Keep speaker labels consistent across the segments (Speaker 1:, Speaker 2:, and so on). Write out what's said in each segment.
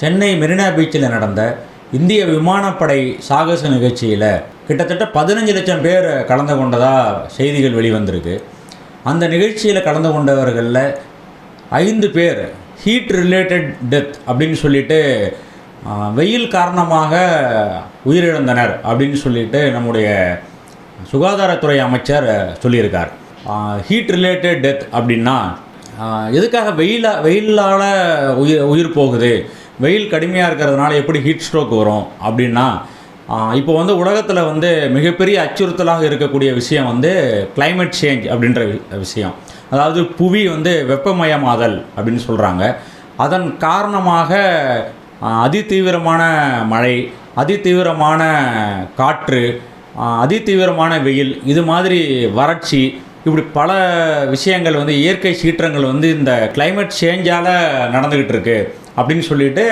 Speaker 1: சென்னை மெரினா பீச்சில் நடந்த இந்திய விமானப்படை சாகச நிகழ்ச்சியில் கிட்டத்தட்ட பதினஞ்சு லட்சம் பேர் கலந்து கொண்டதாக செய்திகள் வெளிவந்திருக்கு. அந்த நிகழ்ச்சியில் கலந்து கொண்டவர்களில் ஐந்து பேர் ஹீட் ரிலேட்டட் டெத் அப்படின்னு சொல்லிட்டு வெயில் காரணமாக உயிரிழந்தனர் அப்படின்னு சொல்லிட்டு நம்முடைய சுகாதாரத்துறை அமைச்சர் சொல்லியிருக்கார். ஹீட் ரிலேட்டட் டெத் அப்படின்னா எதுக்காக வெயில வெயிலால் உயிர் உயிர் போகுது? வெயில் கடுமையாக இருக்கிறதுனால எப்படி ஹீட் ஸ்ட்ரோக் வரும் அப்படின்னா இப்போ வந்து உலகத்தில் வந்து மிகப்பெரிய அச்சுறுத்தலாக இருக்கக்கூடிய விஷயம் வந்து கிளைமேட் சேஞ்ச் அப்படின்ற வி- விஷயம். அதாவது புவி வந்து வெப்பமயமாதல் அப்படின்னு சொல்கிறாங்க அதன் காரணமாக அதிதீவிரமான மழை அதிதீவிரமான காற்று அதிதீவிரமான வெயில் இது மாதிரி வறட்சி இப்படி பல விஷயங்கள் வந்து இயற்கை சீற்றங்கள் வந்து இந்த கிளைமேட் சேஞ்சால் நடந்துக்கிட்டு இருக்குது அப்படின்னு சொல்லிட்டு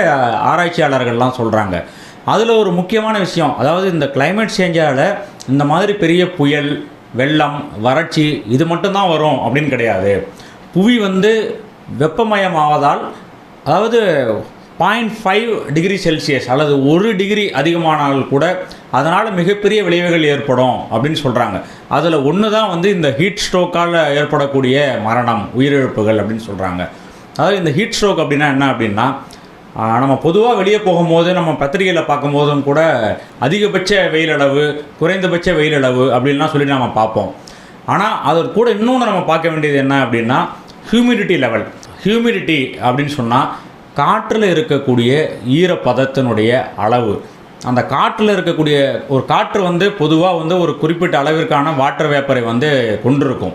Speaker 1: ஆராய்ச்சியாளர்கள்லாம் சொல்கிறாங்க அதில் ஒரு முக்கியமான விஷயம் அதாவது இந்த கிளைமேட் சேஞ்சால் இந்த மாதிரி பெரிய புயல் வெள்ளம் வறட்சி இது மட்டும்தான் வரும் அப்படின்னு கிடையாது. புவி வந்து வெப்பமயமாவதால் அதாவது பாயிண்ட் ஃபைவ் டிகிரி செல்சியஸ் அல்லது ஒரு டிகிரி அதிகமானால் கூட அதனால் மிகப்பெரிய விளைவுகள் ஏற்படும் அப்படின்னு சொல்கிறாங்க அதில் ஒன்று தான் வந்து இந்த ஹீட் ஸ்ட்ரோக்கால் ஏற்படக்கூடிய மரணம் உயிரிழப்புகள் அப்படின்னு சொல்கிறாங்க அதாவது இந்த ஹீட் ஸ்ட்ரோக் அப்படின்னா என்ன அப்படின்னா நம்ம பொதுவாக வெளியே போகும்போது நம்ம பத்திரிகையில் பார்க்கும்போதும் கூட அதிகபட்ச வெயில் அளவு குறைந்தபட்ச வெயில் அளவு அப்படின்லாம் சொல்லி நம்ம பார்ப்போம். ஆனால் அதற்கு கூட இன்னொன்று நம்ம பார்க்க வேண்டியது என்ன அப்படின்னா ஹியூமிடிட்டி லெவல் ஹியூமிடிட்டி அப்படின்னு சொன்னால் காற்றில் இருக்கக்கூடிய ஈரப்பதத்தினுடைய அளவு. அந்த காற்றில் இருக்கக்கூடிய ஒரு காற்று வந்து பொதுவாக வந்து ஒரு குறிப்பிட்ட அளவிற்கான வாட்டர் வேப்பரை வந்து கொண்டிருக்கும்.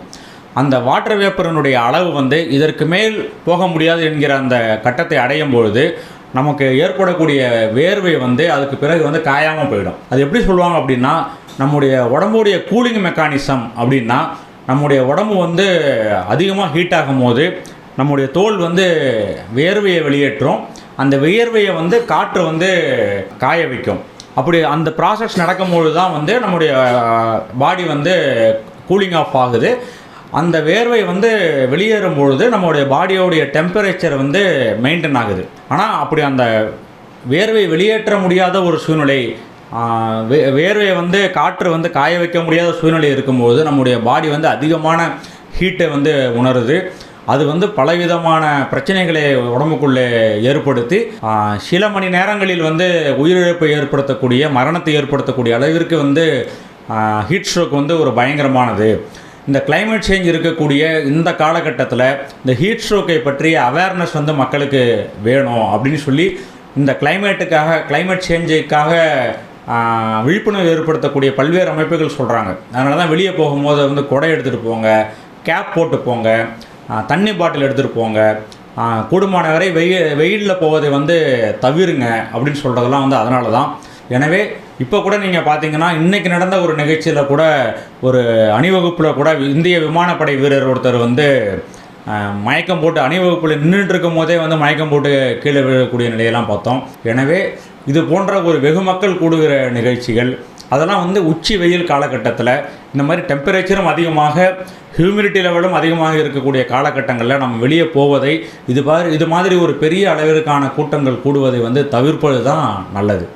Speaker 1: அந்த வாட்டர் வேப்பரனுடைய அளவு வந்து இதற்கு மேல் போக முடியாது என்கிற அந்த கட்டத்தை அடையும் பொழுது நமக்கு ஏற்படக்கூடிய வேர்வை வந்து அதுக்கு பிறகு வந்து காயாமல் போயிடும். அது எப்படி சொல்லுவாங்க அப்படின்னா நம்முடைய உடம்புடைய கூலிங் மெக்கானிசம் அப்படின்னா நம்முடைய உடம்பு வந்து அதிகமாக ஹீட் ஆகும்போது நம்முடைய தோல் வந்து வேர்வையை வெளியேற்றும். அந்த வியர்வையை வந்து காற்று வந்து காய வைக்கும். அப்படி அந்த ப்ராசஸ் நடக்கும்பொழுது தான் வந்து நம்முடைய பாடி வந்து கூலிங் ஆஃப் ஆகுது. அந்த வேர்வை வந்து வெளியேறும் பொழுது நம்மளுடைய பாடியோடைய டெம்பரேச்சர் வந்து மெயின்டைன் ஆகுது. ஆனால் அப்படி அந்த வேர்வை வெளியேற்ற முடியாத ஒரு சூழ்நிலை வே வேர்வையை வந்து காற்று வந்து காய வைக்க முடியாத சூழ்நிலை இருக்கும்போது நம்முடைய பாடி வந்து அதிகமான ஹீட்டை வந்து உணருது. அது வந்து பலவிதமான பிரச்சனைகளை உடம்புக்குள்ளே ஏற்படுத்தி சில மணி நேரங்களில் வந்து உயிரிழப்பை ஏற்படுத்தக்கூடிய மரணத்தை ஏற்படுத்தக்கூடிய அளவிற்கு வந்து ஹீட் ஸ்ட்ரோக் வந்து ஒரு பயங்கரமானது. இந்த கிளைமேட் சேஞ்ச் இருக்கக்கூடிய இந்த காலகட்டத்தில் இந்த ஹீட் ஸ்ட்ரோக்கை பற்றிய அவேர்னஸ் வந்து மக்களுக்கு வேணும் அப்படின்னு சொல்லி இந்த கிளைமேட்டுக்காக கிளைமேட் சேஞ்சுக்காக விழிப்புணர்வு ஏற்படுத்தக்கூடிய பல்வேறு அமைப்புகள் சொல்கிறாங்க அதனால தான் வெளியே போகும்போது வந்து குடை எடுத்துகிட்டு போங்க கேப் போட்டு போங்க தண்ணி பாட்டில் எடுத்துகிட்டு போங்க ஆ, கூடுமான வரை வெயில் வெயிலில் போவதை வந்து தவிருங்க அப்படின்னு சொல்கிறதெல்லாம் வந்து அதனால தான் எனவே இப்போ கூட நீங்கள் பார்த்தீங்கன்னா இன்றைக்கி நடந்த ஒரு நிகழ்ச்சியில் கூட ஒரு அணிவகுப்பில் கூட இந்திய விமானப்படை வீரர் ஒருத்தர் வந்து மயக்கம் போட்டு அணிவகுப்பில் நின்றுட்டு இருக்கும் போதே வந்து மயக்கம் போட்டு கீழே விழக்கூடிய நிலையெல்லாம் பார்த்தோம். எனவே இது போன்ற ஒரு வெகு மக்கள் கூடுகிற நிகழ்ச்சிகள். அதெல்லாம் வந்து உச்சி வெயில் காலகட்டத்தில் இந்த மாதிரி டெம்பரேச்சரும் அதிகமாக ஹியூமிடிட்டி லெவலும் அதிகமாக இருக்கக்கூடிய காலகட்டங்களில் நம்ம வெளியே போவதை இது மாதிரி இது மாதிரி ஒரு பெரிய அளவிற்கான கூட்டங்கள் கூடுவதை வந்து தவிர்ப்பது தான் நல்லது.